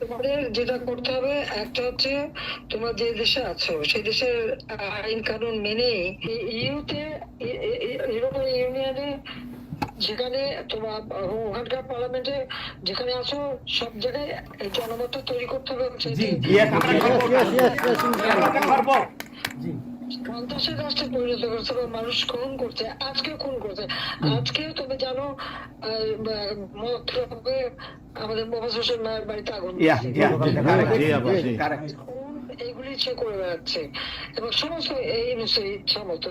তোমাদের যেটা করতে হবে একটা হচ্ছে তোমরা যে দেশে আছো সেই দেশের আইন কানুন মেনে ইউতে ইউরোপিয়ান ইউনিয়নে যেখানে তোমার ওখানকার পার্লামেন্টে যেখানে আছো সব জায়গায় জনমত তৈরি করতে হবে হচ্ছে জি জি সন্ত্রাসের রাষ্ট্রে পরিণত করছে বা মানুষ খুন করছে আজকে খুন করছে। আজকে তুমি জানো আমাদের মোহাম্মদ হোসেন মায়ের বাড়িতে আগুন এইগুলি সে করে বেড়াচ্ছে। এবং সমস্ত এই বিষয়ে ইচ্ছা মতো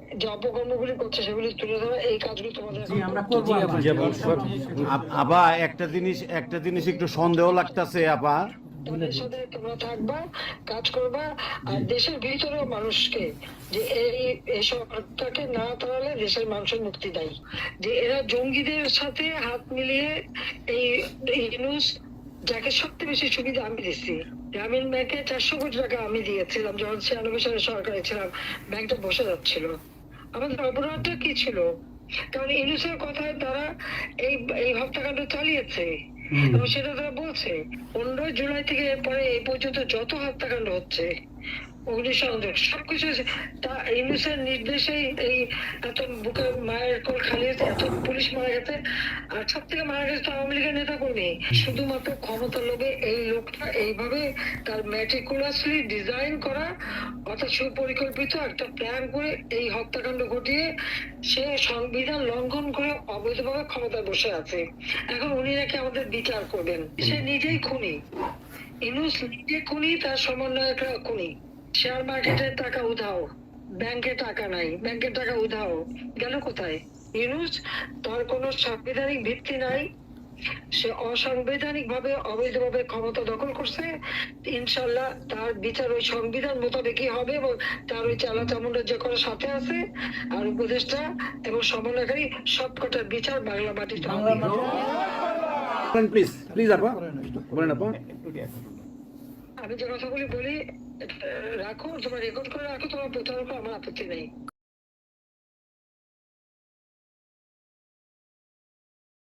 যে অপকর্মগুলি করছে সেগুলি তুলে ধরা এই কাজগুলি তোমাদের আমরা করব আপা। একটা জিনিস একটা জিনিস একটু সন্দেহ লাগতাছে আপা। তাদের সাথে তোমরা থাকবা কাজ করবা আর দেশের ভিতরেও মানুষকে যে এই এই সরকারকে না তাড়ালে দেশের মানুষের মুক্তি দেয়। যে এরা জঙ্গিদের সাথে হাত মিলিয়ে এই এই নিউজ যাকে সবচেয়ে বেশি সুবিধা আমি দিচ্ছি গ্রামীণ ব্যাংকে চারশো কোটি টাকা আমি দিয়েছিলাম যখন ছিয়ানব্বই সালে সরকারে ছিলাম ব্যাংকটা বসে যাচ্ছিল। আমাদের অপরাধটা কি ছিল? কারণ ইউনুসের কথায় তারা এই এই হত্যাকাণ্ড চালিয়েছে। এবং সেটা তারা বলছে পনেরোই জুলাই থেকে এরপরে এই পর্যন্ত যত হত্যাকাণ্ড হচ্ছে অগ্নিসংযোগ সবকিছু তা ইউনুসের নির্দেশেই এই এত বুকে মায়ের কোল খালি এত পুলিশ মারা গেছে সব থেকে তো আওয়ামী লীগের নেতা কর্মী শুধুমাত্র ক্ষমতা লোভে এই লোকটা এইভাবে তার ম্যাটিকুলাসলি ডিজাইন করা অর্থাৎ সুপরিকল্পিত একটা প্ল্যান করে এই হত্যাকাণ্ড ঘটিয়ে সে সংবিধান লঙ্ঘন করে অবৈধভাবে ক্ষমতায় বসে আছে। এখন উনি নাকি আমাদের বিচার করবেন। সে নিজেই খুনি। ইনুস নিজে খুনি তার সমন্বয়করা খুনি। শেয়ার মার্কেটের টাকা উধাও। ব্যাংকে টাকা নাই। ব্যাংকের টাকা উধাও। গেল কোথায়? ইনুস তার কোনো সাংবিধানিক ভিত্তি নাই। সে অসাংবিধানিক ভাবে অবৈধভাবে ক্ষমতা দখল করছে। ইনশাল্লাহ তার বিচার ওই সংবিধান মোতাবেকই হবে এবং তার ওই চালা চামুন্ডার যে কোনো সাথে আছে। আর উপদেষ্টা এবং সমন্বয়কারী সবকটার বিচার বাংলা মাটিতে হবে। প্লিজ প্লিজ আপা। বলেন আপা। আমি যে কথাগুলি বলি রাখো তোমার রেকর্ড করে রাখো তোমার প্রচার আমার আপত্তি নেই।